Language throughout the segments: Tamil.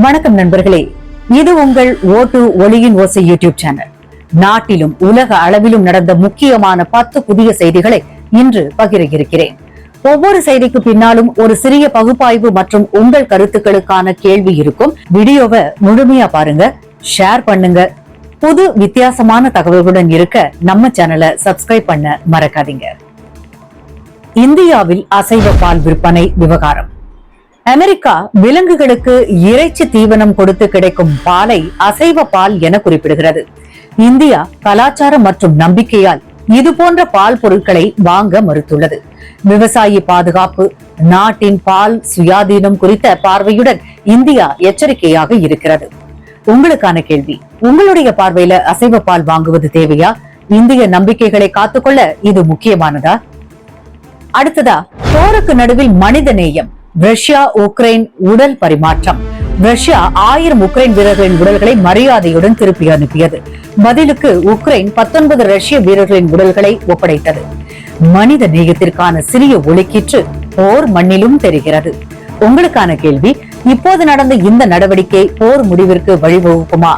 வணக்கம் நண்பர்களே. இது உங்கள் ஓட்டு ஒளியின் ஓசை யூடியூப் சேனல். நாட்டிலும் உலக அளவிலும் நடந்த முக்கியமான பத்து புதிய செய்திகளை இன்று பகிர இருக்கிறேன் ஒவ்வொரு செய்திக்கு பின்னாலும் ஒரு சிறிய பகுப்பாய்வு மற்றும் உங்கள் கருத்துக்களுக்கான கேள்வி இருக்கும். வீடியோவை முழுமையா பாருங்க ஷேர் பண்ணுங்க. புது வித்தியாசமான தகவல்களுடன் இருக்க நம்ம சேனலை சப்ஸ்கிரைப் பண்ண மறக்காதீங்க. இந்தியாவில் அசைவ பால் விற்பனை விவகாரம். அமெரிக்கா விலங்குகளுக்கு இறைச்சி தீவனம் கொடுத்து கிடைக்கும் பாலை அசைவ பால் என குறிப்பிடுகிறது. இந்தியா கலாச்சாரம் மற்றும் நம்பிக்கையால் இது போன்ற பால் பொருட்களை வாங்க மறுத்துள்ளது. விவசாயி பாதுகாப்பு நாட்டின் பால் சுயாதீனம் குறித்த பார்வையுடன் இந்தியா எச்சரிக்கையாக இருக்கிறது. உங்களுக்கான கேள்வி உங்களுடைய பார்வையில அசைவ பால் வாங்குவது தேவையா? இந்திய நம்பிக்கைகளை காத்துக்கொள்ள இது முக்கியமானதா? அடுத்ததா போருக்கு நடுவில் மனித நேயம் ரஷ்யா உக்ரைன் உடல் பரிமாற்றம். ரஷ்யா ஆயிரம் உக்ரைன் வீரர்களின் உடல்களை மரியாதையுடன் திருப்பி அனுப்பியது. பதிலுக்கு உக்ரைன் பத்தொன்பது ரஷ்ய வீரர்களின் உடல்களை ஒப்படைத்தது. மனித நேயத்திற்கான சிறிய ஒளிக்கீற்று போர் மண்ணிலும் தெரிகிறது. உங்களுக்கான கேள்வி இப்போது நடந்த இந்த நடவடிக்கை போர் முடிவிற்கு வழிவகுக்குமா?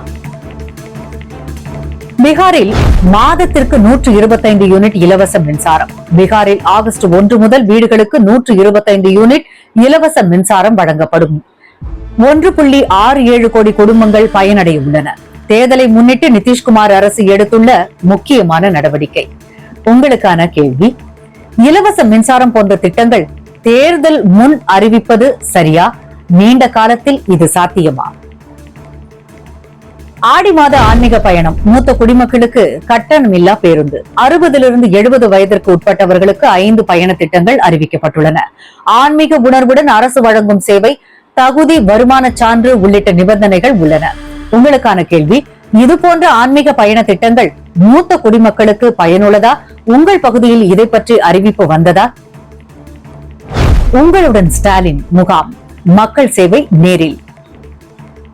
பீகாரில் மாதத்திற்கு நூற்று இருபத்தைந்து யூனிட் இலவச மின்சாரம். பீகாரில் ஆகஸ்ட் ஒன்று முதல் வீடுகளுக்கு நூற்று இருபத்தைந்து யூனிட் இலவச மின்சாரம் வழங்கப்படும். ஒன்று புள்ளி ஆறு ஏழு கோடி குடும்பங்கள் பயனடைய உள்ளன தேர்தலை முன்னிட்டு நிதிஷ்குமார் அரசு எடுத்துள்ள முக்கியமான நடவடிக்கை. உங்களுக்கான கேள்வி இலவச மின்சாரம் போன்ற திட்டங்கள் தேர்தல் முன் அறிவிப்பது சரியா? நீண்ட காலத்தில் இது சாத்தியமா? ஆடி மாத ஆன்மீக பயணம். மூத்த குடிமக்களுக்கு கட்டணம் இல்லா பேருந்து. அறுபதிலிருந்து எழுபது வயதிற்கு உட்பட்டவர்களுக்கு ஐந்து பயண திட்டங்கள் அறிவிக்கப்பட்டுள்ளன. ஆன்மீக உணர்வுடன் அரசு வழங்கும் சேவை தகுதி வருமான சான்று உள்ளிட்ட நிபந்தனைகள் உள்ளன. உங்களுக்கான கேள்வி இது போன்ற ஆன்மீக பயண திட்டங்கள் மூத்த குடிமக்களுக்கு பயனுள்ளதா? உங்கள் பகுதியில் இதை பற்றி அறிவிப்பு வந்ததா? உங்களுடன் ஸ்டாலின் முகாம். மக்கள் சேவை நேரில்.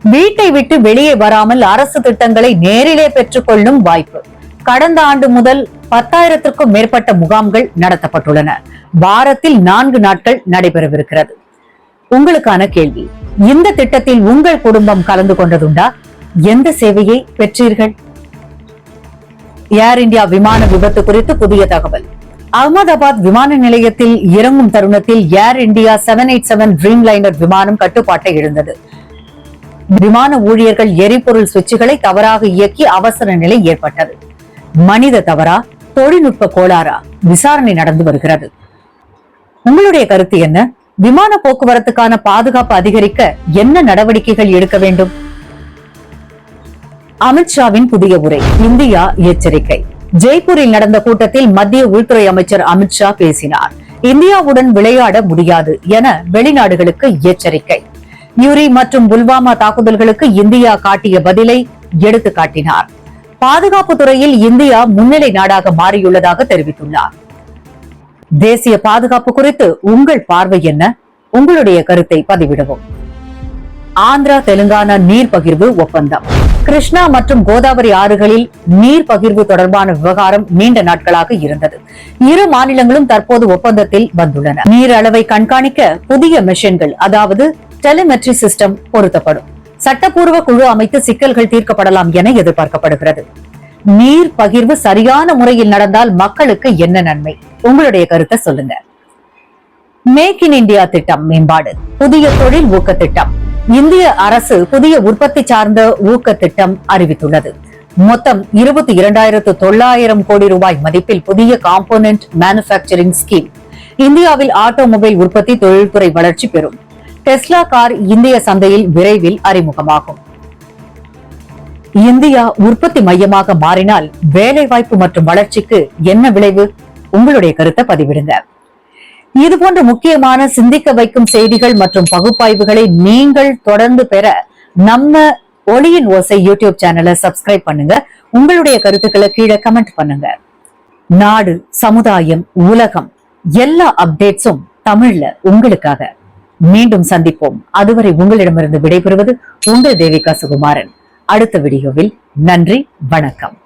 வீட்டை விட்டு வெளியே வராமல் அரசு திட்டங்களை நேரிலே பெற்றுக்கொள்ளும் வாய்ப்பு. கடந்த ஆண்டு முதல் பத்தாயிரத்திற்கும் மேற்பட்ட முகாம்கள் நடத்தப்பட்டுள்ளன. வாரத்தில் நான்கு நாட்கள் நடைபெறவிருக்கிறது. உங்களுக்கான கேள்வி இந்த திட்டத்தில் உங்கள் குடும்பம் கலந்து கொண்டதுண்டா? எந்த சேவையை பெற்றீர்கள்? ஏர் இந்தியா விமான விபத்து குறித்து புதிய தகவல். அகமதாபாத் விமான நிலையத்தில் இறங்கும் தருணத்தில் Air India seven eight seven dreamliner விமானம் கட்டுப்பாட்டை இழந்தது. விமான ஊழியர்கள் எரிபொருள் சுவிட்சுகளை தவறாக இயக்கி அவசர நிலை ஏற்பட்டது. மனித தவறா? தொழில்நுட்ப கோளாறா? விசாரணை நடந்து வருகிறது. உங்களுடைய கருத்து என்ன? விமான போக்குவரத்துக்கான பாதுகாப்பு அதிகரிக்க என்ன நடவடிக்கைகள் எடுக்க வேண்டும்? அமித்ஷாவின் புதிய உரை இந்தியா எச்சரிக்கை. ஜெய்ப்பூரில் நடந்த கூட்டத்தில் மத்திய உள்துறை அமைச்சர் அமித்ஷா பேசினார். இந்தியாவுடன் விளையாட முடியாது என வெளிநாடுகளுக்கு எச்சரிக்கை. நியூரி மற்றும் புல்வாமா தாக்குதல்களுக்கு இந்தியா காட்டிய பதிலை எடுத்து காட்டினார். பாதுகாப்பு துறையில் இந்தியா முன்னிலை நாடாக மாறியுள்ளதாக தெரிவித்துள்ளார். தேசிய பாதுகாப்பு குறித்து உங்கள் பார்வை என்ன? உங்களுடைய கருத்தை பதிவிடவும். ஆந்திரா தெலுங்கானா நீர் பகிர்வு ஒப்பந்தம். கிருஷ்ணா மற்றும் கோதாவரி ஆறுகளில் நீர் பகிர்வு தொடர்பான விவகாரம் நீண்ட நாட்களாக இருந்தது. இரு மாநிலங்களும் தற்போது ஒப்பந்தத்தில் வந்துள்ளன. நீர் அளவை கண்காணிக்க புதிய மெஷின்கள் அதாவது டெலிமெட்ரி சிஸ்டம் பொருத்தப்படும். சட்டப்பூர்வ குழு அமைத்து சிக்கல்கள் தீர்க்கப்படலாம் என எதிர்பார்க்கப்படுகிறது. நீர் பகிர்வு சரியான முறையில் நடந்தால் மக்களுக்கு என்ன நன்மை? உங்களுடைய கருத்தை சொல்லுங்க. மேக் இன் இந்தியா திட்டம் மேம்பாடு. புதிய தொழில் ஊக்க திட்டம். இந்திய அரசு புதிய உற்பத்தி சார்ந்த ஊக்க திட்டம் அறிவித்துள்ளது. மொத்தம் இருபத்தி இரண்டாயிரத்து தொள்ளாயிரம் கோடி ரூபாய் மதிப்பில் புதிய காம்போனன்ட் மேனுபேக்சரிங் ஸ்கீம் இந்தியாவில் ஆட்டோமொபைல் உற்பத்தி தொழில்துறை வளர்ச்சி பெறும். டெஸ்லா கார் இந்திய சந்தையில் விரைவில் அறிமுகமாகும். இந்தியா உற்பத்தி மையமாக மாறினால் வேலைவாய்ப்பு மற்றும் வளர்ச்சிக்கு என்ன விளைவு? உங்களுடைய கருத்தை பதிவிடுங்க. இதுபோன்ற முக்கியமான சிந்திக்க வைக்கும் செய்திகள் மற்றும் பகுப்பாய்வுகளை நீங்கள் தொடர்ந்து பெற நம்ம ஒளியின் ஓசை யூடியூப் சேனலை சப்ஸ்கிரைப் பண்ணுங்க. உங்களுடைய கருத்துக்களை கீழே கமெண்ட் பண்ணுங்க. நாடு சமுதாயம் உலகம் எல்லா அப்டேட்ஸும் தமிழ்ல உங்களுக்காக. மீண்டும் சந்திப்போம். அதுவரை உங்களிடமிருந்து விடைபெறுவது உங்கள் தேவிகா சுகுமாரன். அடுத்த வீடியோவில் நன்றி வணக்கம்.